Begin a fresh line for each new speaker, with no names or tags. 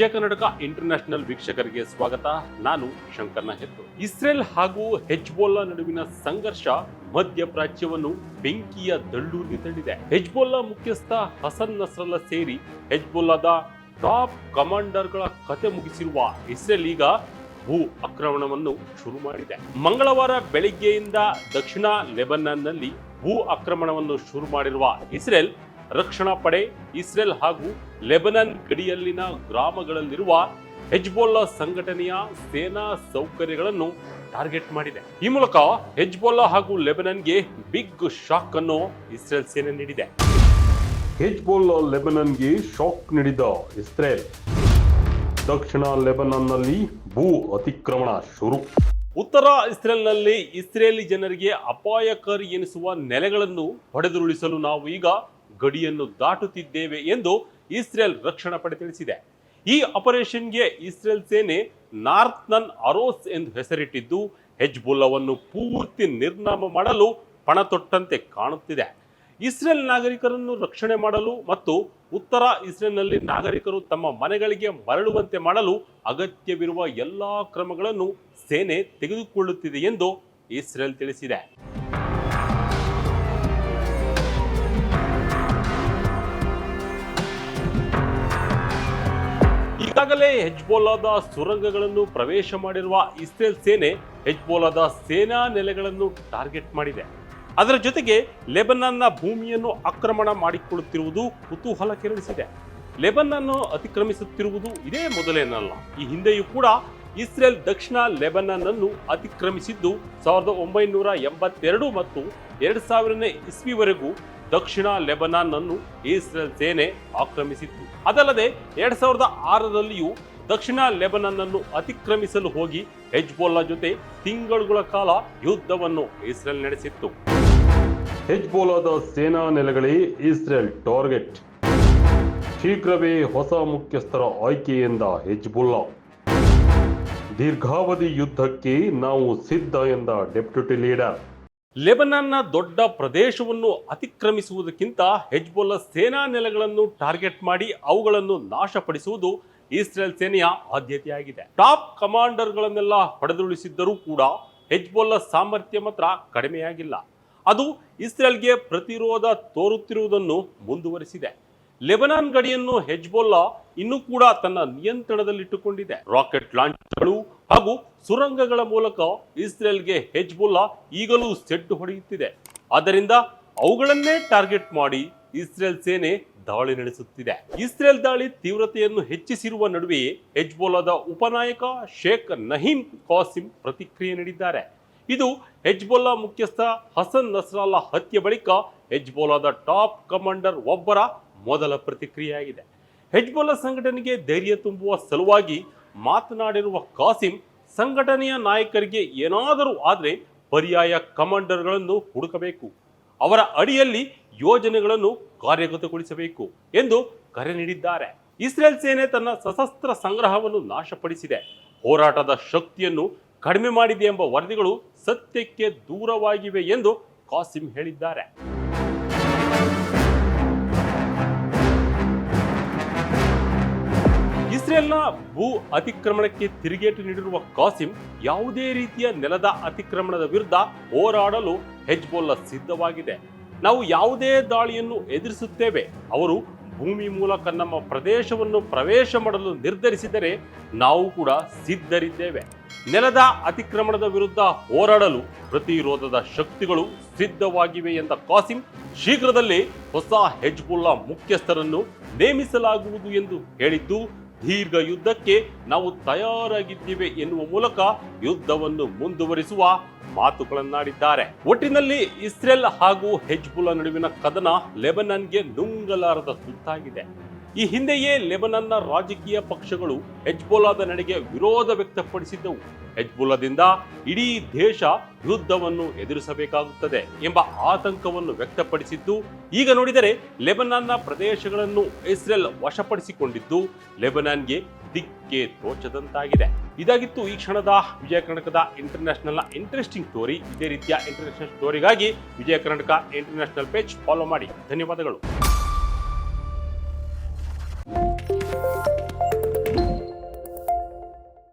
ವಿಜಯ ಕನ್ನಡಕ ಇಂಟರ್ನ್ಯಾಷನಲ್ ವೀಕ್ಷಕರಿಗೆ ಸ್ವಾಗತ. ನಾನು ಶಂಕರ್ನ ಹೆತ್ತು ಇಸ್ರೇಲ್ ಹಾಗೂ ಹೆಜ್ಬೋಲ್ಲಾ ನಡುವಿನ ಸಂಘರ್ಷ ಮಧ್ಯಪ್ರಾಚ್ಯವನ್ನು ಬೆಂಕಿಯ ದಳ್ಳೂರಿ ತಳ್ಳಿದೆ ಹೆಜ್ಬೋಲ್ಲಾ ಮುಖ್ಯಸ್ಥ ಹಸನ್ ನಸ್ರಲ್ಲ ಸೇರಿ ಹೆಜ್ಬೋಲ್ಲಾದ ಟಾಪ್ ಕಮಾಂಡರ್ಗಳ ಕತೆ ಮುಗಿಸಿರುವ ಇಸ್ರೇಲ್ ಈಗ ಭೂ ಆಕ್ರಮಣವನ್ನು ಶುರು ಮಾಡಿದೆ. ಮಂಗಳವಾರ ಬೆಳಿಗ್ಗೆಯಿಂದ ದಕ್ಷಿಣ ಲೆಬನಾನ್ನಲ್ಲಿ ಭೂ ಆಕ್ರಮಣವನ್ನು ಶುರು ಮಾಡಿರುವ ಇಸ್ರೇಲ್ ರಕ್ಷಣಾ ಪಡೆ ಇಸ್ರೇಲ್ ಹಾಗೂ ಲೆಬನನ್ ಗಡಿಯಲ್ಲಿನ ಗ್ರಾಮಗಳಲ್ಲಿರುವ ಹೆಜ್ಬೋಲ್ಲಾ ಸಂಘಟನೆಯ ಸೇನಾ ಸೌಕರ್ಯಗಳನ್ನು ಟಾರ್ಗೆಟ್ ಮಾಡಿದೆ. ಈ ಮೂಲಕ ಹೆಜ್ಬೋಲ್ಲಾ ಹಾಗೂ ಲೆಬನನ್ಗೆ ಬಿಗ್ ಶಾಕ್ ಅನ್ನು ಇಸ್ರೇಲ್ ಸೇನೆ ನೀಡಿದೆ.
ಹೆಜ್ಬೋಲ್ಲಾ ಲೆಬನನ್ಗೆ ಶಾಕ್ ನೀಡಿದ ಇಸ್ರೇಲ್. ದಕ್ಷಿಣ ಲೆಬನನ್ನಲ್ಲಿ ಭೂ ಅತಿಕ್ರಮಣ ಶುರು.
ಉತ್ತರ ಇಸ್ರೇಲ್ನಲ್ಲಿ ಇಸ್ರೇಲಿ ಜನರಿಗೆ ಅಪಾಯಕಾರಿ ಎನಿಸುವ ನೆಲೆಗಳನ್ನು ಹೊಡೆದುರುಳಿಸಲು ನಾವು ಈಗ ಗಡಿಯನ್ನು ದಾಟುತ್ತಿದ್ದೇವೆ ಎಂದು ಇಸ್ರೇಲ್ ರಕ್ಷಣಾ ಪಡೆ ತಿಳಿಸಿದೆ. ಈ ಆಪರೇಷನ್ಗೆ ಇಸ್ರೇಲ್ ಸೇನೆ ನಾರ್ತ್ನನ್ ಅರೋಸ್ ಎಂದು ಹೆಸರಿಟ್ಟಿದ್ದು, ಹೆಜ್ಬುಲ್ಲವನ್ನು ಪೂರ್ತಿ ನಿರ್ನಾಮ ಮಾಡಲು ಪಣ ತೊಟ್ಟಂತೆ ಕಾಣುತ್ತಿದೆ. ಇಸ್ರೇಲ್ ನಾಗರಿಕರನ್ನು ರಕ್ಷಣೆ ಮಾಡಲು ಮತ್ತು ಉತ್ತರ ಇಸ್ರೇಲ್ನಲ್ಲಿ ನಾಗರಿಕರು ತಮ್ಮ ಮನೆಗಳಿಗೆ ಮರಳುವಂತೆ ಮಾಡಲು ಅಗತ್ಯವಿರುವ ಎಲ್ಲಾ ಕ್ರಮಗಳನ್ನು ಸೇನೆ ತೆಗೆದುಕೊಳ್ಳುತ್ತಿದೆ ಎಂದು ಇಸ್ರೇಲ್ ತಿಳಿಸಿದೆ. ಈಗಾಗಲೇ ಹೆಜ್ಬೋಲಾದ ಸುರಂಗಗಳನ್ನು ಪ್ರವೇಶ ಮಾಡಿರುವ ಇಸ್ರೇಲ್ ಸೇನೆ ಹೆಜ್ಬೋಲಾದ ಸೇನಾ ನೆಲೆಗಳನ್ನು ಟಾರ್ಗೆಟ್ ಮಾಡಿದೆ. ಅದರ ಜೊತೆಗೆ ಲೆಬನಾನ್ನ ಭೂಮಿಯನ್ನು ಆಕ್ರಮಣ ಮಾಡಿಕೊಳ್ಳುತ್ತಿರುವುದು ಕುತೂಹಲ ಕೆರಳಿಸಿದೆ ಲೆಬನನ್ನು ಅತಿಕ್ರಮಿಸುತ್ತಿರುವುದು ಇದೇ ಮೊದಲೇನಲ್ಲ, ಈ ಹಿಂದೆಯೂ ಕೂಡ ಇಸ್ರೇಲ್ ದಕ್ಷಿಣ ಲೆಬನಾನ್ ಅನ್ನು ಅತಿಕ್ರಮಿಸಿದ್ದು ಸಾವಿರದ ಒಂಬೈನೂರ ಎಂಬತ್ತೆರಡು ಮತ್ತು ಎರಡು ಸಾವಿರನೇ ಇಸ್ವಿವರೆಗೂ ದಕ್ಷಿಣ ಲೆಬನಾನ್ ಅನ್ನು ಇಸ್ರೇಲ್ ಸೇನೆ ಆಕ್ರಮಿಸಿತ್ತು. ಅದಲ್ಲದೆ ಎರಡ್ ಸಾವಿರದ ಆರರಲ್ಲಿಯೂ ದಕ್ಷಿಣ ಲೆಬನಾನ್ ಅನ್ನು ಅತಿಕ್ರಮಿಸಲು ಹೋಗಿ ಹೆಜ್ಬೋಲಾ ಜೊತೆ ತಿಂಗಳುಗಳ ಕಾಲ ಯುದ್ಧವನ್ನು ಇಸ್ರೇಲ್ ನಡೆಸಿತ್ತು.
ಹೆಜ್ಬೋಲಾದ ಸೇನಾ ನೆಲೆಗಳೇ ಇಸ್ರೇಲ್ ಟಾರ್ಗೆಟ್. ಶೀಘ್ರವೇ ಹೊಸ ಮುಖ್ಯಸ್ಥರ ಆಯ್ಕೆಯಿಂದ ಹೆಜ್ಬುಲ್ಲಾ ದೀರ್ಘಾವಧಿ ಯುದ್ಧಕ್ಕೆ ನಾವು ಸಿದ್ಧ ಎಂದ ಡೆಪ್ಯೂಟಿ ಲೀಡರ್.
ಲೆಬನಾನ್ನ ದೊಡ್ಡ ಪ್ರದೇಶವನ್ನು ಅತಿಕ್ರಮಿಸುವುದಕ್ಕಿಂತ ಹೆಜ್ಬೊಲ್ಲ ಸೇನಾ ನೆಲೆಗಳನ್ನು ಟಾರ್ಗೆಟ್ ಮಾಡಿ ಅವುಗಳನ್ನು ನಾಶಪಡಿಸುವುದು ಇಸ್ರೇಲ್ ಸೇನೆಯ ಆದ್ಯತೆಯಾಗಿದೆ. ಟಾಪ್ ಕಮಾಂಡರ್ಗಳನ್ನೆಲ್ಲ ಹೊಡೆದುರುಳಿಸಿದ್ದರೂ ಕೂಡ ಹೆಜ್ಬೊಲ್ಲ ಸಾಮರ್ಥ್ಯ ಮಾತ್ರ ಕಡಿಮೆಯಾಗಿಲ್ಲ. ಅದು ಇಸ್ರೇಲ್ಗೆ ಪ್ರತಿರೋಧ ತೋರುತ್ತಿರುವುದನ್ನು ಮುಂದುವರಿಸಿದೆ. ಲೆಬನಾನ್ ಗಡಿಯನ್ನು ಹೆಜ್ಬೊಲ್ಲ ಇನ್ನೂ ಕೂಡ ತನ್ನ ನಿಯಂತ್ರಣದಲ್ಲಿಟ್ಟುಕೊಂಡಿದೆ. ರಾಕೆಟ್ ಲಾಂಚ್ಗಳು ಹಾಗೂ ಸುರಂಗಗಳ ಮೂಲಕ ಇಸ್ರೇಲ್ಗೆ ಹೆಜ್ಬುಲ್ಲಾ ಈಗಲೂ ಸೆಡ್ಡು ಹೊಡೆಯುತ್ತಿದೆ. ಆದ್ದರಿಂದ ಅವುಗಳನ್ನೇ ಟಾರ್ಗೆಟ್ ಮಾಡಿ ಇಸ್ರೇಲ್ ಸೇನೆ ದಾಳಿ ನಡೆಸುತ್ತಿದೆ. ಇಸ್ರೇಲ್ ದಾಳಿ ತೀವ್ರತೆಯನ್ನು ಹೆಚ್ಚಿಸಿರುವ ನಡುವೆಯೇ ಹೆಜ್ಬೋಲಾದ ಉಪನಾಯಕ ಶೇಖ್ ನಹೀಮ್ ಕಾಸಿಂ ಪ್ರತಿಕ್ರಿಯೆ ನೀಡಿದ್ದಾರೆ. ಇದು ಹೆಜ್ಬೋಲಾ ಮುಖ್ಯಸ್ಥ ಹಸನ್ ನಸ್ರಾಲ್ಲಾ ಹತ್ಯೆ ಬಳಿಕ ಹೆಜ್ಬೋಲಾದ ಟಾಪ್ ಕಮಾಂಡರ್ ಒಬ್ಬರ ಮೊದಲ ಪ್ರತಿಕ್ರಿಯೆಯಾಗಿದೆ. ಹೆಜ್ಬೋಲಾ ಸಂಘಟನೆಗೆ ಧೈರ್ಯ ತುಂಬುವ ಸಲುವಾಗಿ ಮಾತನಾಡಿರುವ ಕಾಸಿಂ ಸಂಘಟನೆಯ ನಾಯಕರಿಗೆ ಏನಾದರೂ ಆದರೆ ಪರ್ಯಾಯ ಕಮಾಂಡರ್ಗಳನ್ನು ಹುಡುಕಬೇಕು. ಅವರ ಅಡಿಯಲ್ಲಿ ಯೋಜನೆಗಳನ್ನು ಕಾರ್ಯಗತಗೊಳಿಸಬೇಕು ಎಂದು ಕರೆ ನೀಡಿದ್ದಾರೆ. ಇಸ್ರೇಲ್ ಸೇನೆ ತನ್ನ ಸಶಸ್ತ್ರ ಸಂಗ್ರಹವನ್ನು ನಾಶಪಡಿಸಿದೆ. ಹೋರಾಟದ ಶಕ್ತಿಯನ್ನು ಕಡಿಮೆ ಮಾಡಿದೆ ಎಂಬ ವರದಿಗಳು ಸತ್ಯಕ್ಕೆ ದೂರವಾಗಿವೆ ಎಂದು ಕಾಸಿಂ ಹೇಳಿದ್ದಾರೆ. ಇಸ್ರೇಲ್ನ ಭೂ ಅತಿಕ್ರಮಣಕ್ಕೆ ತಿರುಗೇಟು ನೀಡಿರುವ ಕಾಸಿಂ ಯಾವುದೇ ರೀತಿಯ ನೆಲದ ಅತಿಕ್ರಮಣದ ವಿರುದ್ಧ ಹೋರಾಡಲು ಹೆಜ್ಬೋಲ್ಲ ಸಿದ್ಧವಾಗಿದೆ. ನಾವು ಯಾವುದೇ ದಾಳಿಯನ್ನು ಎದುರಿಸುತ್ತೇವೆ. ಅವರು ಭೂಮಿ ಮೂಲಕ ನಮ್ಮ ಪ್ರದೇಶವನ್ನು ಪ್ರವೇಶ ಮಾಡಲು ನಿರ್ಧರಿಸಿದರೆ ನಾವು ಕೂಡ ಸಿದ್ಧರಿದ್ದೇವೆ. ನೆಲದ ಅತಿಕ್ರಮಣದ ವಿರುದ್ಧ ಹೋರಾಡಲು ಪ್ರತಿರೋಧದ ಶಕ್ತಿಗಳು ಸಿದ್ಧವಾಗಿವೆ ಎಂದ ಕಾಸಿಂ ಶೀಘ್ರದಲ್ಲೇ ಹೊಸ ಹೆಜ್ಬುಲ್ಲಾ ಮುಖ್ಯಸ್ಥರನ್ನು ನೇಮಿಸಲಾಗುವುದು ಎಂದು ಹೇಳಿದ್ದು ದೀರ್ಘ ಯುದ್ಧಕ್ಕೆ ನಾವು ತಯಾರಾಗಿದ್ದೇವೆ ಎನ್ನುವ ಮೂಲಕ ಯುದ್ಧವನ್ನು ಮುಂದುವರಿಸುವ ಮಾತುಗಳನ್ನಾಡಿದ್ದಾರೆ. ಒಟ್ಟಿನಲ್ಲಿ ಇಸ್ರೇಲ್ ಹಾಗೂ ಹೆಜ್ಬುಲಾ ನಡುವಿನ ಕದನ ಲೆಬನನ್ಗೆ ನುಂಗಲಾರದ ತುತ್ತಾಗಿದೆ ಈ ಹಿಂದೆಯೇ ಲೆಬನನ್ನ ರಾಜಕೀಯ ಪಕ್ಷಗಳು ಹೆಜ್ಬೋಲಾದ ನಡೆಗೆ ವಿರೋಧ ವ್ಯಕ್ತಪಡಿಸಿದ್ದವು. ಹೆಜ್ಬೋಲಾದಿಂದ ಇಡೀ ದೇಶ ಯುದ್ಧವನ್ನು ಎದುರಿಸಬೇಕಾಗುತ್ತದೆ ಎಂಬ ಆತಂಕವನ್ನು ವ್ಯಕ್ತಪಡಿಸಿದ್ದು, ಈಗ ನೋಡಿದರೆ ಲೆಬನಾನ್ನ ಪ್ರದೇಶಗಳನ್ನು ಇಸ್ರೇಲ್ ವಶಪಡಿಸಿಕೊಂಡಿದ್ದು, ಲೆಬನಾನ್ಗೆ ದಿಕ್ಕೆ ತೋಚದಂತಾಗಿದೆ. ಇದಾಗಿತ್ತು ಈ ಕ್ಷಣದ ವಿಜಯ ಕರ್ನಾಟಕದ ಇಂಟರ್ನ್ಯಾಷನಲ್ನ ಇಂಟ್ರೆಸ್ಟಿಂಗ್ ಸ್ಟೋರಿ ಇದೇ ರೀತಿಯ international ಸ್ಟೋರಿಗಾಗಿ Vijaya Karnataka international page follow ಮಾಡಿ. ಧನ್ಯವಾದಗಳು.